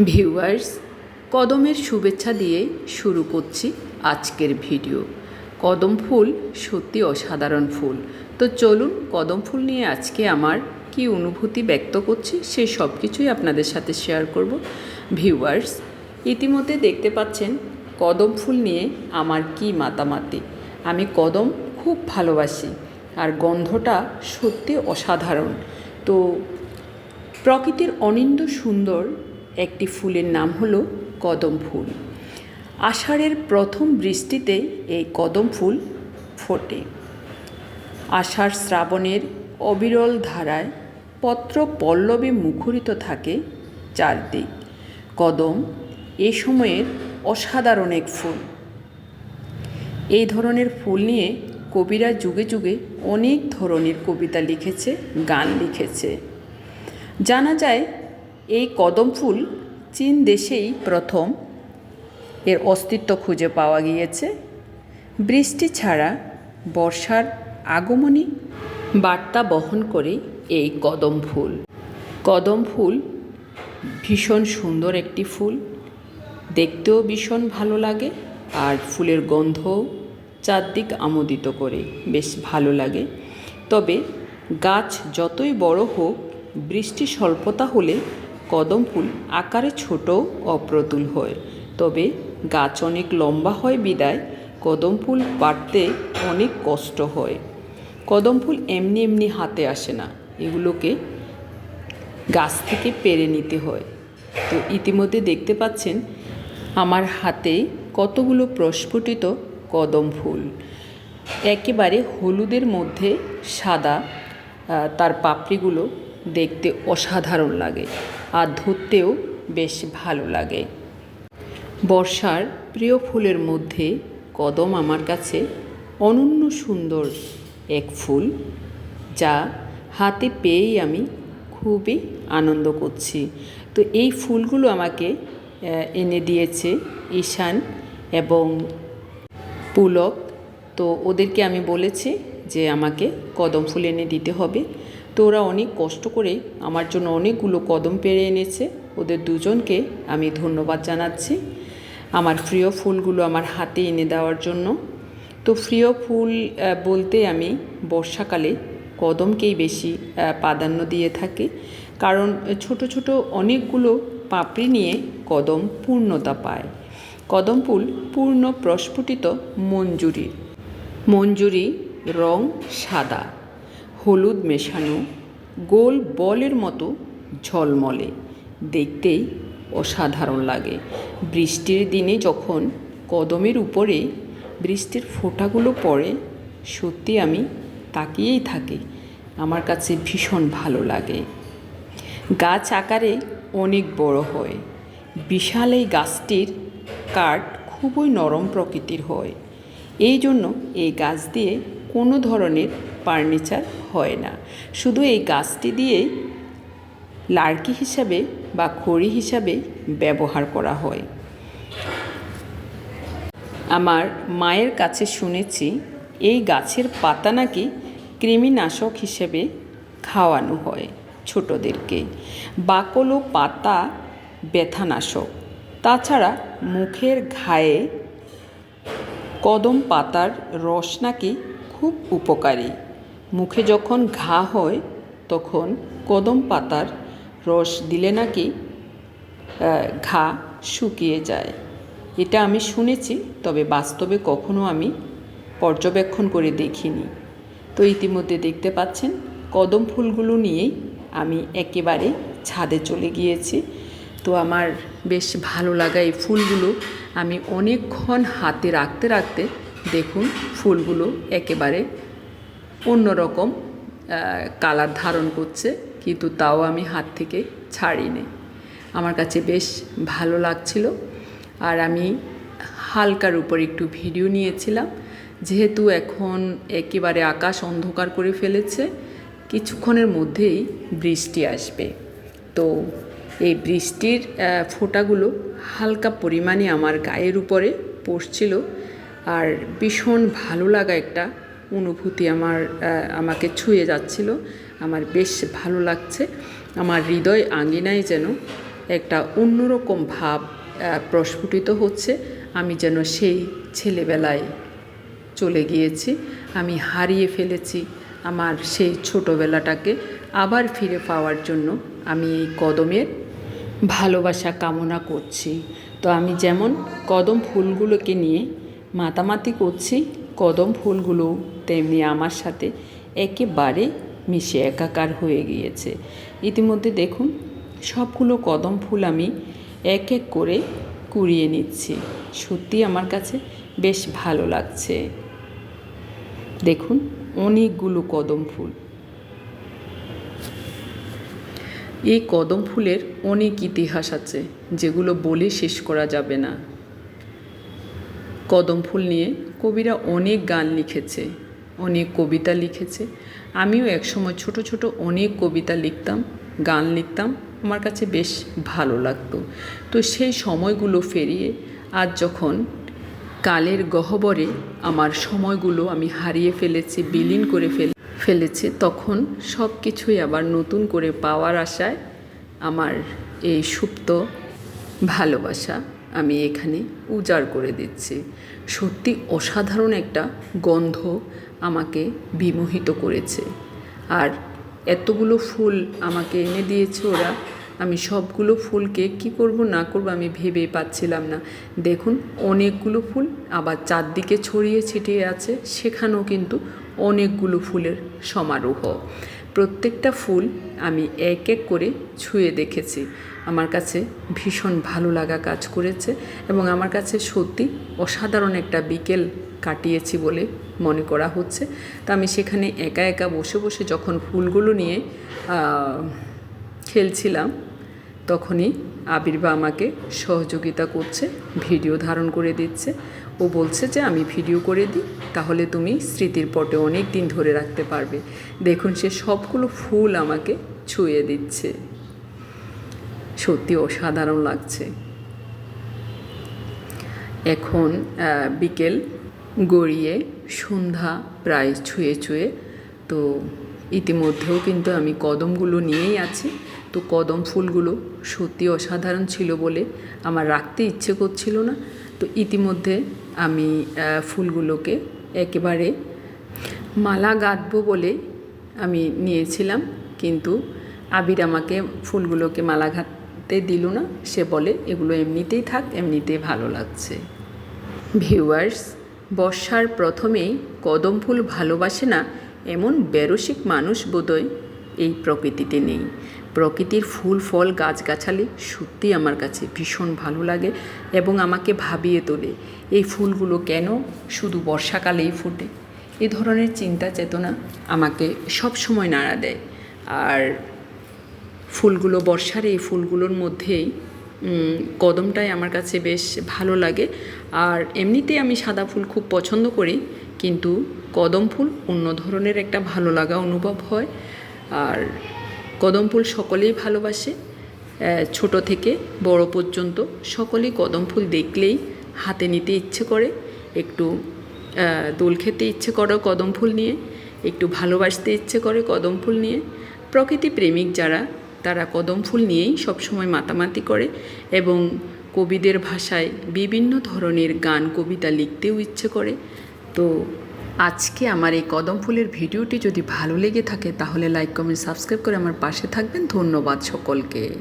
Viewers, কদমের শুভেচ্ছা দিয়ে শুরু করছি আজকের ভিডিও। কদম ফুল সত্যি অসাধারণ ফুল। তো চলুন কদম ফুল নিয়ে আজকে আমার কি অনুভূতি ব্যক্ত করছি সেই সব কিছুই আপনাদের সাথে শেয়ার করব। ভিউয়ার্স, ইতিমধ্যে দেখতে পাচ্ছেন কদম ফুল নিয়ে আমার কি মাতামাতি। আমি কদম খুব ভালোবাসি আর গন্ধটা সত্যি অসাধারণ। তো প্রকৃতির অনিন্দ সুন্দর একটি ফুলের নাম হলো কদম ফুল। আষাঢ়ের প্রথম বৃষ্টিতে এই কদম ফুল ফোটে। আষাঢ় শ্রাবণের অবিরল ধারায় পত্র পল্লবে মুখরিত থাকে চারদিক। কদম এ সময়ের অসাধারণ এক ফুল। এই ধরনের ফুল নিয়ে কবিরা যুগে যুগে অনেক ধরনের কবিতা লিখেছে, গান লিখেছে। জানা যায় এই কদম ফুল চীন দেশেই প্রথম। এর অস্তিত্ব খুঁজে পাওয়া গিয়েছে। বৃষ্টি ছাড়া বর্ষার আগমনী বার্তা বহন করে এই কদম ফুল। কদম ফুল ভীষণ সুন্দর একটি ফুল। দেখতেও ভীষণ ভালো লাগে আর ফুলের গন্ধও চারদিক আমোদিত করে বেশ ভালো লাগে। তবে গাছ যতই বড় হোক বৃষ্টি স্বল্পতা হলে কদম ফুল আকারে ছোট অপ্রতুল হয়। তবে গাছ অনেক লম্বা হয় বিদায়, কদম ফুল বাড়তে অনেক কষ্ট হয়। কদম ফুল এমনি এমনি হাতে আসে না, এগুলোকে গাছ থেকে পেরে নিতে হয়। তো ইতিমধ্যে দেখতে পাচ্ছেন, আমার হাতে কতগুলো প্রস্ফুটিত কদম ফুল। একেবারে হলুদের মধ্যে সাদা তার পাপড়িগুলো দেখতে অসাধারণ লাগে আর ধরতেও বেশ ভালো লাগে। বর্ষার প্রিয় ফুলের মধ্যে কদম আমার কাছে অনন্য সুন্দর এক ফুল, যা হাতে পেয়েই আমি খুবই আনন্দ করছি। তো এই ফুলগুলো আমাকে এনে দিয়েছে ঈশান এবং পুলক। তো ওদেরকে আমি বলেছি যে আমাকে কদম ফুল এনে দিতে হবে। তো ওরা অনেক কষ্ট করে আমার জন্য অনেকগুলো কদম পেরে এনেছে। ওদের দুজনকে আমি ধন্যবাদ জানাচ্ছি আমার প্রিয় ফুলগুলো আমার হাতে এনে দেওয়ার জন্য। তো প্রিয় ফুল বলতে আমি বর্ষাকালে কদমকেই বেশি প্রাধান্য দিয়ে থাকি। কারণ ছোট ছোট অনেকগুলো পাপড়ি নিয়ে কদম পূর্ণতা পায়। কদম ফুল পূর্ণ প্রস্ফুটিত মঞ্জুরি। মঞ্জুরি রং সাদা। হলুদ মেশানো গোল বলের মতো ঝলমলে। দেখতেই অসাধারণ লাগে। বৃষ্টির দিনে যখন কদমের উপরে বৃষ্টির ফোঁটাগুলো পড়ে, সত্যি আমি তাকিয়েই থাকি। আমার কাছে ভীষণ ভালো লাগে। গাছ আকারে অনেক বড় হয়। বিশাল এই গাছটির কাঠ খুবই নরম প্রকৃতির হয়। এই জন্য এই গাছ দিয়ে কোনো ধরনের ফার্নিচার হয় না। শুধু এই গাছটি দিয়েই লার্কি হিসাবে বা খড়ি হিসাবে ব্যবহার করা হয়। আমার মায়ের কাছে শুনেছি, এই গাছের পাতা নাকি কৃমিনাশক হিসেবে খাওয়ানো হয় ছোটদেরকে। বাকল ও পাতা ব্যথানাশক। তাছাড়া মুখের ঘায়ে কদম পাতার রস নাকি খুব উপকারী। মুখে যখন ঘা হয়, তখন কদম পাতার রস দিলে নাকি ঘা শুকিয়ে যায়। এটা আমি শুনেছি, তবে বাস্তবে কখনো আমি পর্যবেক্ষণ করে দেখিনি। তো ইতিমধ্যে দেখতে পাচ্ছেন, কদম ফুলগুলো নিয়েই আমি একেবারে ছাদে চলে গিয়েছি। তো আমার বেশ ভালো লাগা এই ফুলগুলো আমি অনেকক্ষণ হাতে রাখতে রাখতে দেখুন ফুলগুলো একেবারে অন্যরকম কালার ধারণ করছে, কিন্তু তাও আমি হাত থেকে ছাড়িনি। আমার কাছে বেশ ভালো লাগছিল আর আমি হালকার উপর একটু ভিডিও নিয়েছিলাম, যেহেতু এখন একেবারে আকাশ অন্ধকার করে ফেলেছে, কিছুক্ষণের মধ্যেই বৃষ্টি আসবে। তো এই বৃষ্টির ফোঁটাগুলো হালকা পরিমাণে আমার গায়ের উপরে পড়ছিল আর ভীষণ ভালো লাগা একটা অনুভূতি আমার আমাকে ছুঁয়ে যাচ্ছিল। আমার বেশ ভালো লাগছে। আমার হৃদয় আঙিনায় যেন একটা অন্যরকম ভাব প্রস্ফুটিত হচ্ছে। আমি যেন সেই ছেলেবেলায় চলে গিয়েছি। আমি হারিয়ে ফেলেছি আমার সেই ছোটোবেলাটাকে আবার ফিরে পাওয়ার জন্য আমি এই কদমের ভালোবাসা কামনা করছি। তো আমি যেমন কদম ফুলগুলোকে নিয়ে মাতামাতি করছি, কদম ফুলগুলো তেমনি আমার সাথে একেবারে মিশে একাকার হয়ে গিয়েছে। ইতিমধ্যে দেখুন, সবগুলো কদম ফুল আমি এক এক করে কুড়িয়ে নিচ্ছি। সত্যি আমার কাছে বেশ ভালো লাগছে। দেখুন, অনেকগুলো কদম ফুল। এই কদম ফুলের অনেক ইতিহাস আছে, যেগুলো বলে শেষ করা যাবে না। কদম ফুল নিয়ে কবিরা অনেক গান লিখেছে, অনেক কবিতা লিখেছে। আমিও একসময় ছোট ছোট অনেক কবিতা লিখতাম, গান লিখতাম, আমার কাছে বেশ ভালো লাগতো। তো সেই সময়গুলো ফেরিয়ে আজ যখন কালের গহ্বরে আমার সময়গুলো আমি হারিয়ে ফেলেছি, বিলীন করে ফেল, ফেলেছে, তখন সব কিছুই আবার নতুন করে পাওয়ার আশায় আমার এই সুপ্ত ভালোবাসা আমি এখানে উজাড় করে দিচ্ছি। সত্যি অসাধারণ একটা গন্ধ আমাকে বিমোহিত করেছে। আর এতগুলো ফুল আমাকে এনে দিয়েছে ওরা। আমি সবগুলো ফুলকে কি করব, না করব আমি ভেবেই পাচ্ছিলাম না। দেখুন, অনেকগুলো ফুল আবার চারদিকে ছড়িয়ে ছিটিয়ে আছে। সেখানেও কিন্তু অনেকগুলো ফুলের সমারোহ। প্রত্যেকটা ফুল আমি এক এক করে ছুঁয়ে দেখেছি। আমার কাছে ভীষণ ভালো লাগা কাজ করেছে এবং আমার কাছে সত্যি অসাধারণ একটা বিকেল কাটিয়েছি বলে মনে করা হচ্ছে। তা আমি সেখানে একা একা বসে বসে যখন ফুলগুলো নিয়ে খেলছিলাম, তখনই আবির্বা আমাকে সহযোগিতা করছে, ভিডিও ধারণ করে দিচ্ছে। ও বলছে যে, আমি ভিডিও করে দিই, তাহলে তুমি স্মৃতির পটে অনেক দিন ধরে রাখতে পারবে। দেখুন, সে সবগুলো ফুল আমাকে ছুঁয়ে দিচ্ছে। সত্যি অসাধারণ লাগছে। এখন বিকেল গড়িয়ে সন্ধ্যা প্রায় ছুঁয়ে ছুঁয়ে, তো ইতিমধ্যেও কিন্তু আমি কদমগুলো নিয়েই আছি। তো কদম ফুলগুলো সত্যি অসাধারণ ছিল বলে আমার রাখতে ইচ্ছে করছিল না। তো ইতিমধ্যে আমি ফুলগুলোকে একেবারে মালা গাঁথবো বলে আমি নিয়েছিলাম। কিন্তু আবির আমাকে ফুলগুলোকে মালা গাঁথতে দিল না। সে বলে, এগুলো এমনিতেই থাক, এমনিতেই ভালো লাগছে। ভিউয়ার্স, বর্ষার প্রথমেই কদম ফুল ভালোবাসে না এমন বেরসিক মানুষ বোধহয় এই প্রকৃতিতে নেই। প্রকৃতির ফুল, ফল, গাছগাছালি সত্যি আমার কাছে ভীষণ ভালো লাগে এবং আমাকে ভাবিয়ে তোলে এই ফুলগুলো কেন শুধু বর্ষাকালেই ফোটে। এ ধরনের চিন্তা চেতনা আমাকে সব সময় নাড়া দেয়। আর ফুলগুলো, বর্ষার এই ফুলগুলোর মধ্যেই কদমটাই আমার কাছে বেশ ভালো লাগে। আর এমনিতেই আমি সাদা ফুল খুব পছন্দ করি, কিন্তু কদম ফুল অন্য ধরনের একটা ভালো লাগা অনুভব হয়। আর কদম ফুল সকলেই ভালোবাসে ছোট থেকে বড় পর্যন্ত সকলেই কদম ফুল দেখলেই হাতে নিতে ইচ্ছে করে, একটু দোল খেতে ইচ্ছে করে কদম ফুল নিয়ে, একটু ভালোবাসতে ইচ্ছে করে কদম ফুল নিয়ে। প্রকৃতি প্রেমিক যারা, তারা কদম ফুল নিয়েই সবসময় মাতামাতি করে এবং কবিদের ভাষায় বিভিন্ন ধরনের গান, কবিতা লিখতেও ইচ্ছে করে। তো আজকে আমার এই কদম ফুলের ভিডিওটি যদি ভালো লেগে থাকে তাহলে লাইক, কমেন্ট, সাবস্ক্রাইব করে আমার পাশে থাকবেন। ধন্যবাদ সকলকে।